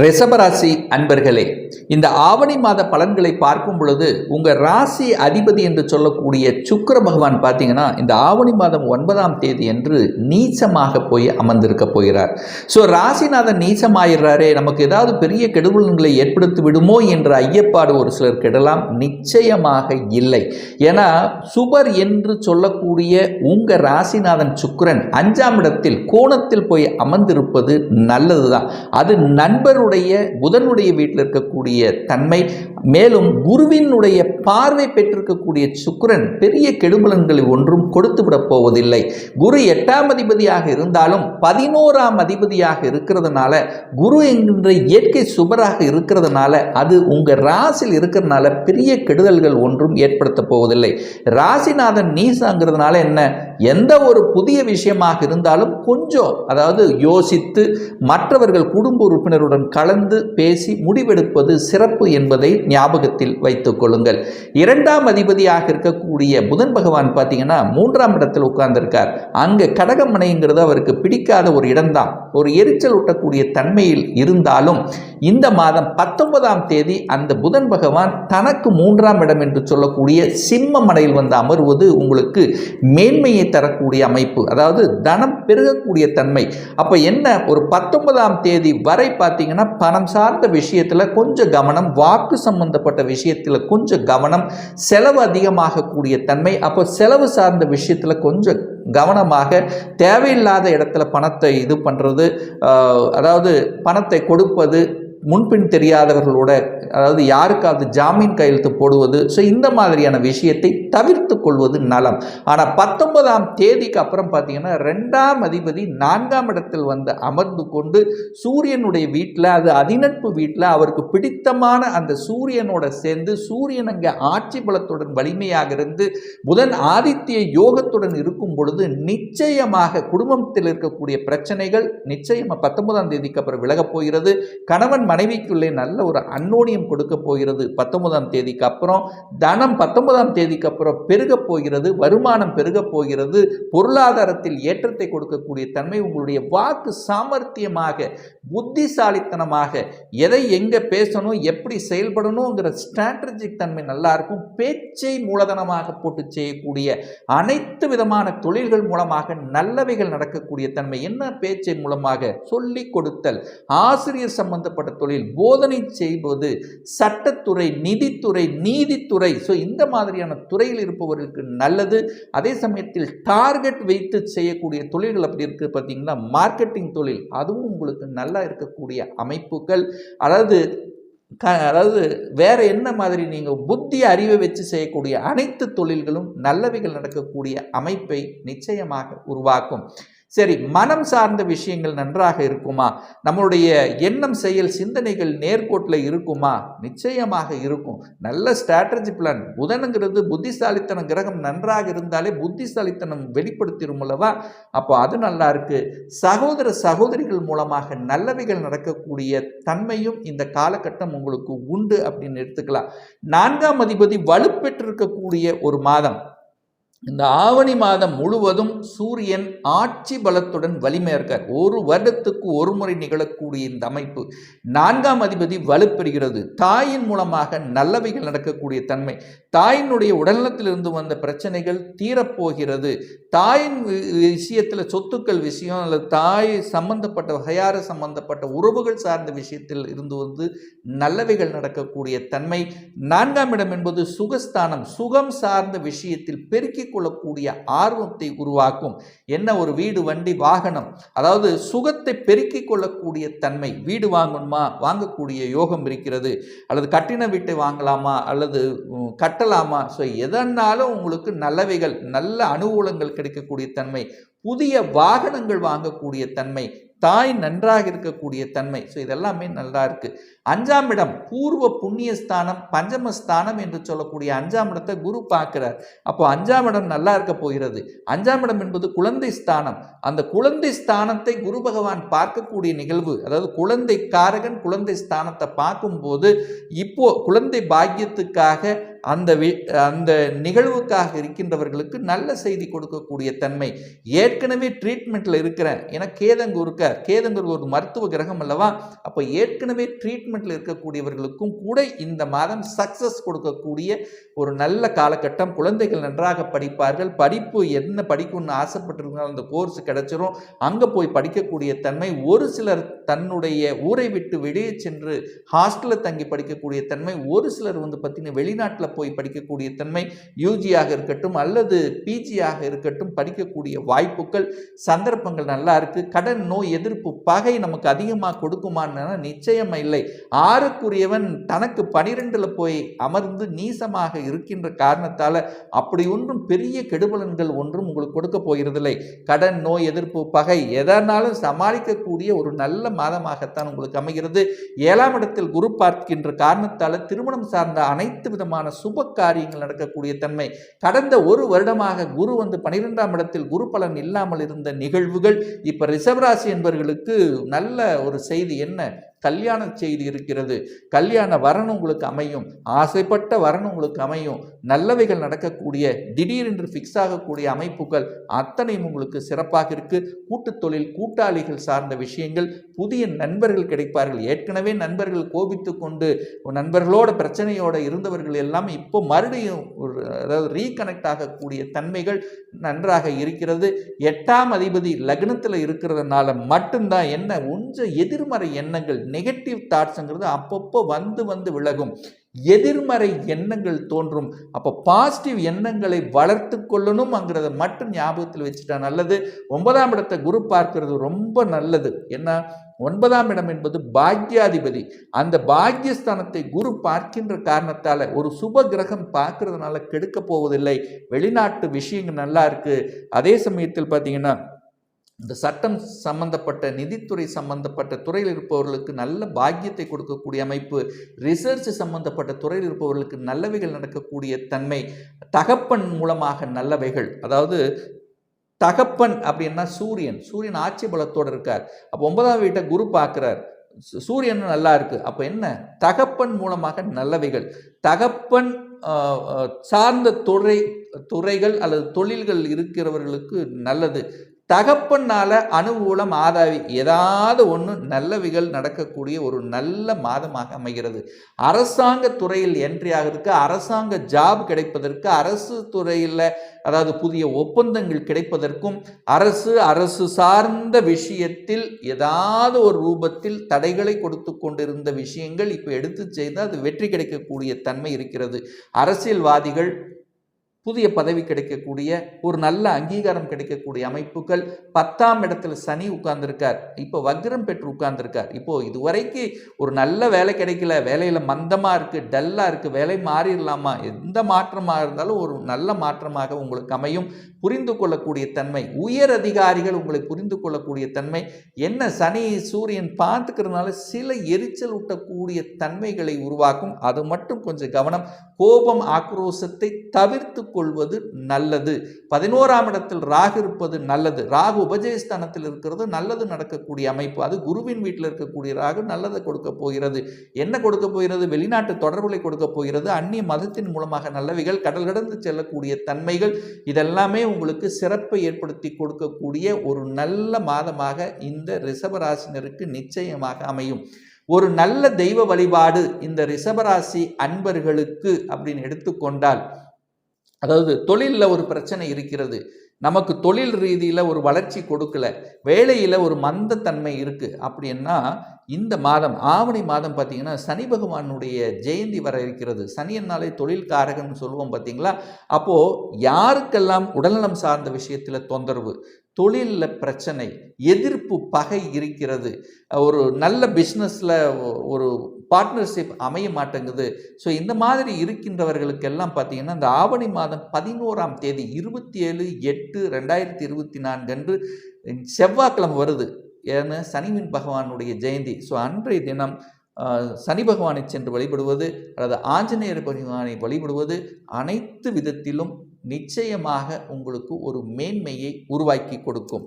ரிஷபராசி அன்பர்களே இந்த ஆவணி மாத பலன்களை பார்க்கும் பொழுது உங்கள் ராசி அதிபதி என்று சொல்லக்கூடிய சுக்கர பகவான் பார்த்தீங்கன்னா இந்த ஆவணி மாதம் ஒன்பதாம் தேதி என்று நீச்சமாக போய் அமர்ந்திருக்க போகிறார். ஸோ ராசிநாதன் நீச்சமாயிடுறாரே நமக்கு ஏதாவது பெரிய கெடுபலன்களை ஏற்படுத்தி விடுமோ என்ற ஐயப்பாடு ஒரு சிலர் கெடலாம் நிச்சயமாக இல்லை. ஏன்னா சுபர் என்று சொல்லக்கூடிய உங்கள் ராசிநாதன் சுக்கரன் அஞ்சாம் இடத்தில் கோணத்தில் போய் அமர்ந்திருப்பது நல்லதுதான். அது நண்பர் புதனுடைய வீட்டில் இருக்கக்கூடிய தன்மை மேலும் குருவினுடைய பார்வை பெற்றிருக்கக்கூடிய சுக்கிரன் பெரிய கெடுபலன்களை ஒன்றும் கொடுத்து விடப் போவதில்லை. குரு எட்டாம் அதிபதியாக இருந்தாலும் பதினோராம் அதிபதியாக இருக்கிறதுனால குரு என்கின்ற இயற்கை சுபராக இருக்கிறதுனால அது உங்கள் ராசியில் இருக்கிறதுனால பெரிய கெடுதல்கள் ஒன்றும் ஏற்படுத்த போவதில்லை. ராசிநாதன் நீசாங்கிறதுனால என்ன? எந்த ஒரு புதிய விஷயமாக இருந்தாலும் கொஞ்சம் அதாவது யோசித்து மற்றவர்கள் குடும்ப உறுப்பினருடன் கலந்து பேசி முடிவெடுப்பது சிறப்பு என்பதை ஞாபகத்தில் வைத்துக் கொள்ளுங்கள். இரண்டாம் அதிபதியாக இருக்கக்கூடிய புதன் பகவான் பார்த்தீங்கன்னா மூன்றாம் இடத்தில் உட்கார்ந்திருக்கார். அங்கே கடகமனைங்கிறது அவருக்கு பிடிக்காத ஒரு இடம்தான். ஒரு எரிச்சல் ஊட்டக்கூடிய தன்மையில் இருந்தாலும் இந்த மாதம் பத்தொன்பதாம் தேதி அந்த புதன் பகவான் தனக்கு மூன்றாம் இடம் என்று சொல்லக்கூடிய சிம்ம மனையில் வந்து அமர்வது உங்களுக்கு மேன்மையை தரக்கூடிய அமைப்பு. அதாவது தனம் பெருகக்கூடிய தன்மை. அப்போ என்ன? ஒரு பத்தொன்பதாம் தேதி வரை பார்த்தீங்கன்னா பணம் சார்ந்த விஷயத்தில் கொஞ்சம் கவனம் வாக்கு சம்பந்தப்பட்ட விஷயத்தில் கொஞ்சம் கவனம் செலவு அதிகமாகக்கூடிய தன்மை அப்போ செலவு சார்ந்த விஷயத்தில் கொஞ்சம் கவனமாக தேவையில்லாத இடத்துல பணத்தை இது பண்ணுறது அதாவது பணத்தை கொடுப்பது முன்பின் தெரியாதவர்களோட அதாவது யாருக்காவது ஜாமீன் கையெழுத்து போடுவது ஸோ இந்த மாதிரியான விஷயத்தை தவிர்த்து கொள்வது நலம். ஆனால் பத்தொன்பதாம் தேதிக்கு அப்புறம் பார்த்தீங்கன்னா ரெண்டாம் அதிபதி நான்காம் இடத்தில் வந்து அமர்ந்து கொண்டு சூரியனுடைய வீட்டில் அது அதிநட்பு வீட்டில் அவருக்கு பிடித்தமான அந்த சூரியனோட சேர்ந்து சூரியன் அங்கே ஆட்சி பலத்துடன் வலிமையாக இருந்து புதன் ஆதித்ய யோகத்துடன் இருக்கும் பொழுது நிச்சயமாக குடும்பத்தில் இருக்கக்கூடிய பிரச்சனைகள் நிச்சயமாக பத்தொன்பதாம் தேதிக்கு அப்புறம் விலகப் போகிறது. கணவன் மனைவிக்குள்ளே நல்ல ஒரு அன்னோனியம் கொடுக்க போகிறது பத்தொன்பதாம் தேதிக்கு அப்புறம் தனம் பத்தொன்பதாம் தேதிக்கு அப்புறம் பெருகப் போகிறது வருமானம் பெருகப் போகிறது பொருளாதாரத்தில் ஏற்றத்தை கொடுக்கக்கூடிய தன்மை உங்களுடைய வாக்கு சாமர்த்தியமாக புத்திசாலித்தனமாக எதை எங்கே பேசணும் எப்படி செயல்படணுங்கிற ஸ்ட்ராட்டஜிக் தன்மை நல்லா இருக்கும் பேச்சை மூலதனமாக போட்டு செய்யக்கூடிய அனைத்து விதமான தொழில்கள் மூலமாக நல்லவைகள் நடக்கக்கூடிய தன்மை என்ன பேச்சை மூலமாக? சொல்லி கொடுத்தல் ஆசிரியர் சம்பந்தப்பட்ட தொழில் போதனை செய்வது சட்டத்துறை நிதித்துறை நீதித்துறை. ஸோ இந்த மாதிரியான துறையில் இருப்பவர்களுக்கு நல்லது. அதே சமயத்தில் டார்கெட் வைத்து செய்யக்கூடிய தொழில்கள் அப்படி இருக்குது பார்த்தீங்கன்னா மார்க்கெட்டிங் தொழில். அதுவும் உங்களுக்கு நல்லா இருக்கக்கூடிய அமைப்புகள். அதாவது க அதாவது வேறு என்ன மாதிரி நீங்கள் புத்தி அறிவை வச்சு செய்யக்கூடிய அனைத்து தொழில்களும் நல்லவைகள் நடக்கக்கூடிய அமைப்பை நிச்சயமாக உருவாக்கும். சரி மனம் சார்ந்த விஷயங்கள் நன்றாக இருக்குமா? நம்மளுடைய எண்ணம் செயல் சிந்தனைகள் நேர்கோட்டில் இருக்குமா? நிச்சயமாக இருக்கும். நல்ல ஸ்ட்ராட்டஜி பிளான் புதனுங்கிறது புத்திசாலித்தனம் கிரகம் நன்றாக இருந்தாலே புத்திசாலித்தனம் வெளிப்படுத்திடும் அல்லவா? அப்போ அது நல்லா இருக்கு. சகோதர சகோதரிகள் மூலமாக நல்லவைகள் நடக்கக்கூடிய தன்மையும் இந்த காலகட்டம் உங்களுக்கு உண்டு அப்படின்னு எடுத்துக்கலாம். நான்காம் அதிபதி வலுப்பெற்றிருக்கக்கூடிய ஒரு மாதம். இந்த ஆவணி மாதம் முழுவதும் சூரியன் ஆட்சி பலத்துடன் வலிமை இருக்கார் ஒரு வருடத்துக்கு ஒரு முறை நிகழக்கூடிய இந்த அமைப்பு நான்காம் அதிபதி வலுப்பெறுகிறது. தாயின் மூலமாக நல்லவைகள் நடக்கக்கூடிய தன்மை தாயினுடைய உடல்நலத்திலிருந்து வந்த பிரச்சனைகள் தீரப்போகிறது. தாயின் விஷயத்தில் சொத்துக்கள் விஷயம் அல்லது தாய் சம்பந்தப்பட்ட வகையாறு சம்பந்தப்பட்ட உறவுகள் சார்ந்த விஷயத்தில் இருந்து வந்து நல்லவைகள் நடக்கக்கூடிய தன்மை நான்காம் இடம் என்பது சுகஸ்தானம் சுகம் சார்ந்த விஷயத்தில் பெருக்கிக் கொள்ளக்கூடிய ஆர்வத்தை உருவாக்கும். என்ன ஒரு வீடு வண்டி வாகனம்? அதாவது சுகத்தை பெருக்கிக் கொள்ளக்கூடிய தன்மை. வீடு வாங்கணுமா? வாங்கக்கூடிய யோகம் இருக்கிறது. அல்லது கட்டின வீட்டை வாங்கலாமா? அல்லது கட்டலாமா? ஸோ எதனாலும் உங்களுக்கு நல்லவைகள் நல்ல அனுகூலங்கள் கிடைக்கக்கூடிய தன்மை. புதிய வாகனங்கள் வாங்கக்கூடிய தன்மை. தாய் நன்றாக இருக்கக்கூடிய தன்மை. ஸோ இதெல்லாமே நல்லா இருக்குது அஞ்சாம் இடம் பூர்வ புண்ணிய ஸ்தானம் பஞ்சமஸ்தானம் என்று சொல்லக்கூடிய அஞ்சாம் இடத்தை குரு பார்க்கிறார். அப்போ அஞ்சாம் இடம் நல்லா இருக்க போகிறது. அஞ்சாம் இடம் என்பது குழந்தை ஸ்தானம். அந்த குழந்தை ஸ்தானத்தை குரு பகவான் பார்க்கக்கூடிய நிகழ்வு அதாவது குழந்தை காரகன் குழந்தை ஸ்தானத்தை பார்க்கும்போது இப்போ குழந்தை பாக்கியத்துக்காக அந்த வி அந்த நிகழ்வுக்காக இருக்கின்றவர்களுக்கு நல்ல செய்தி கொடுக்கக்கூடிய தன்மை. ஏற்கனவே ட்ரீட்மெண்ட்டில் இருக்கிறேன். ஏன்னா கேதங்கு கேதங்கூர் கேதங்கு ஒரு மருத்துவ கிரகம் அல்லவா? அப்போ ஏற்கனவே ட்ரீட்மெண்ட்டில் இருக்கக்கூடியவர்களுக்கும் கூட இந்த மாதம் சக்ஸஸ் கொடுக்கக்கூடிய ஒரு நல்ல காலகட்டம். குழந்தைகள் நன்றாக படிப்பார்கள். படிப்பு என்ன படிக்கணும்னு ஆசைப்பட்டிருந்தாலும் அந்த கோர்ஸ் கிடைச்சிரும். அங்கே போய் படிக்கக்கூடிய தன்மை ஒரு சிலர் தன்னுடைய ஊரை விட்டு வெளியே சென்று ஹாஸ்டலில் தங்கி படிக்கக்கூடிய தன்மை ஒரு சிலர் வந்து பார்த்திங்கன்னா வெளிநாட்டில் போய் படிக்கக்கூடிய தன்மை யூஜியாக இருக்கட்டும் அல்லது பிஜியாக இருக்கட்டும் படிக்கக்கூடிய வாய்ப்புகள் சந்தர்ப்பங்கள் நல்லா இருக்கு. கடன் நோய் எதிர்ப்பு பகை நமக்கு அதிகமாக கொடுக்குமான்னு நிச்சயம் இல்லை. ஆறுக்குரியவன் தனக்கு பனிரெண்டில் போய் அமர்ந்து நீசமாக இருக்கின்ற காரணத்தால் அப்படி ஒன்றும் பெரிய கெடுபலன்கள் ஒன்றும் உங்களுக்கு கொடுக்க போகிறதில்லை. கடன் நோய் எதிர்ப்பு பகை எதனாலும் சமாளிக்கக்கூடிய ஒரு நல்ல மாதமாகத்தான் உங்களுக்கு அமைகிறது. ஏழாம் இடத்தில் குரு பார்க்கின்ற காரணத்தால் திருமணம் சார்ந்த அனைத்து விதமான சுப காரியங்கள் நடக்கக்கூடிய தன்மை. கடந்த ஒரு வருடமாக குரு வந்து பனிரெண்டாம் இடத்தில் குரு பலன் இல்லாமல் இருந்த நிகழ்வுகள் இப்ப ரிஷபராசி என்பவர்களுக்கு நல்ல ஒரு செய்தி என்ன? கல்யாண செய்தி இருக்கிறது. கல்யாண வரன் உங்களுக்கு அமையும். ஆசைப்பட்ட வரன் உங்களுக்கு அமையும். நல்லவைகள் நடக்கக்கூடிய திடீரென்று ஃபிக்ஸ் ஆகக்கூடிய அமைப்புகள் அத்தனையும் உங்களுக்கு சிறப்பாக இருக்கு. கூட்டுத் தொழில் கூட்டாளிகள் சார்ந்த விஷயங்கள் புதிய நண்பர்கள் கிடைப்பார்கள். ஏற்கனவே நண்பர்கள் கோபித்து கொண்டு நண்பர்களோட பிரச்சனையோட இருந்தவர்கள் எல்லாம் இப்போ மறுபடியும் ஒரு அதாவது ரீகனெக்ட் ஆகக்கூடிய தன்மைகள் நன்றாக இருக்கிறது. எட்டாம் அதிபதி லக்னத்தில் இருக்கிறதுனால மட்டும்தான் என்ன கொஞ்சம் எதிர்மறை எண்ணங்கள் நெகட்டிவ் தாட்ஸுங்கிறது அப்பப்போ வந்து வந்து விலகும். எதிர்மறை எண்ணங்கள் தோன்றும். அப்போ பாசிட்டிவ் எண்ணங்களை வளர்த்து கொள்ளணும்ங்கிறத மட்டும் ஞாபகத்தில் வச்சுட்டா நல்லது. ஒன்பதாம் இடத்தை குரு பார்க்கிறது ரொம்ப நல்லது. என்ன ஒன்பதாம் இடம் என்பது பாக்யாதிபதி. அந்த பாக்யஸ்தானத்தை குரு பார்க்கின்ற காரணத்தால் ஒரு சுப கிரகம் பார்க்கறதுனால கெடுக்க போவதில்லை. வெளிநாட்டு விஷயங்கள் நல்லா இருக்குது அதே சமயத்தில் பார்த்தீங்கன்னா இந்த சட்டம் சம்பந்தப்பட்ட நிதித்துறை சம்பந்தப்பட்ட துறையில் இருப்பவர்களுக்கு நல்ல பாக்கியத்தை கொடுக்கக்கூடிய அமைப்பு ரிசர்ச் சம்பந்தப்பட்ட துறையில் இருப்பவர்களுக்கு நல்லவைகள் நடக்கக்கூடிய தன்மை தகப்பன் மூலமாக நல்லவைகள். அதாவது தகப்பன் அப்படின்னா சூரியன். சூரியன் ஆட்சி பலத்தோடு இருக்கார். அப்போ ஒன்பதாம் வீட்டை குரு பார்க்குறார். சு- சூரியன் நல்லா இருக்கு. அப்போ என்ன? தகப்பன் மூலமாக நல்லவைகள். தகப்பன் சார்ந்த துறை துறைகள் அல்லது தொழில்கள் இருக்கிறவர்களுக்கு நல்லது. தகப்பனால அனுகூலம் ஆதாவி ஏதாவது ஒன்று நல்லவைகள் நடக்கக்கூடிய ஒரு நல்ல மாதமாக அமைகிறது. அரசாங்க துறையில் என்ட்ரி ஆகிறதுக்கு அரசாங்க ஜாப் கிடைப்பதற்கு அரசு துறையில் அதாவது புதிய ஒப்பந்தங்கள் கிடைப்பதற்கும் அரசு அரசு சார்ந்த விஷயத்தில் ஏதாவது ஒரு ரூபத்தில் தடைகளை கொடுத்து கொண்டிருந்த விஷயங்கள் இப்போ எடுத்து செய்தால் அது வெற்றி கிடைக்கக்கூடிய தன்மை இருக்கிறது. அரசியல்வாதிகள் புதிய பதவி கிடைக்கக்கூடிய ஒரு நல்ல அங்கீகாரம் கிடைக்கக்கூடிய அமைப்புகள் பத்தாம் இடத்துல சனி உட்கார்ந்துருக்கார். இப்போ வக்ரம் பெற்று உட்கார்ந்துருக்கார். இப்போ இதுவரைக்கு ஒரு நல்ல வேலை கிடைக்கல. வேலையில் மந்தமாக இருக்குது டல்லாக இருக்குது வேலை மாறிடலாமா? எந்த மாற்றமாக இருந்தாலும் ஒரு நல்ல மாற்றமாக உங்களுக்கு அமையும். புரிந்து கொள்ளக்கூடிய தன்மை உயர் அதிகாரிகள் உங்களை புரிந்து கொள்ளக்கூடிய தன்மை என்ன சனி சூரியன் பார்த்துக்கிறதுனால சில எரிச்சல் ஊட்டக்கூடிய தன்மைகளை உருவாக்கும். அது மட்டும் கொஞ்சம் கவனம். கோபம் ஆக்ரோஷத்தை தவிர்த்து கொள்வது நல்லது. பதினோராம் இடத்தில் ராகு இருப்பது நல்லது. ராகு உபஜயஸ்தானத்தில் இருக்கிறது. நல்லது நடக்கக்கூடிய அமைப்பு. அது குருவின் வீட்டில் இருக்கக்கூடிய ராகு நல்லதை கொடுக்க போகிறது. என்ன கொடுக்க போகிறது? வெளிநாட்டு தொடர்புகளை கொடுக்க போகிறது. அந்நிய மதத்தின் மூலமாக நல்லவைகள் கடல் கடந்து செல்லக்கூடிய தன்மைகள் இதெல்லாமே உங்களுக்கு சிறப்பை ஏற்படுத்தி கொடுக்கக்கூடிய ஒரு நல்ல மாதமாக இந்த ரிஷபராசினருக்கு நிச்சயமாக அமையும். ஒரு நல்ல தெய்வ வழிபாடு இந்த ரிஷபராசி அன்பர்களுக்கு அப்படின்னு எடுத்துக்கொண்டால் அதாவது தொழிலில் ஒரு பிரச்சனை இருக்கிறது. நமக்கு தொழில் ரீதியில் ஒரு வளர்ச்சி கொடுக்கல வேலையில் ஒரு மந்தத்தன்மை இருக்குது அப்படின்னா இந்த மாதம் ஆவணி மாதம் பார்த்தீங்கன்னா சனி பகவானுடைய ஜெயந்தி வர இருக்கிறது. சனியன்னாலே தொழில் காரகன் சொல்லுவோம் பார்த்திங்களா? அப்போது யாருக்கெல்லாம் உடல்நலம் சார்ந்த விஷயத்தில் தொந்தரவு? தொழிலில் பிரச்சனை எதிர்ப்பு பகை இருக்கிறது. ஒரு நல்ல பிஸ்னஸில் ஒரு பார்ட்னர்ஷிப் அமைய மாட்டேங்குது. ஸோ இந்த மாதிரி இருக்கின்றவர்களுக்கெல்லாம் பார்த்தீங்கன்னா இந்த ஆவணி மாதம் பதினோராம் தேதி இருபத்தி ஏழு எட்டு ரெண்டாயிரத்தி இருபத்தி நான்கு அன்று செவ்வாய்க்கிழமை வருது. ஏன்னா சனிமின் பகவானுடைய ஜெயந்தி. ஸோ அன்றைய தினம் சனி பகவானை சென்று வழிபடுவது அல்லது ஆஞ்சநேயர் பகவானை வழிபடுவது அனைத்து விதத்திலும் நிச்சயமாக உங்களுக்கு ஒரு மேன்மையை உருவாக்கி கொடுக்கும்.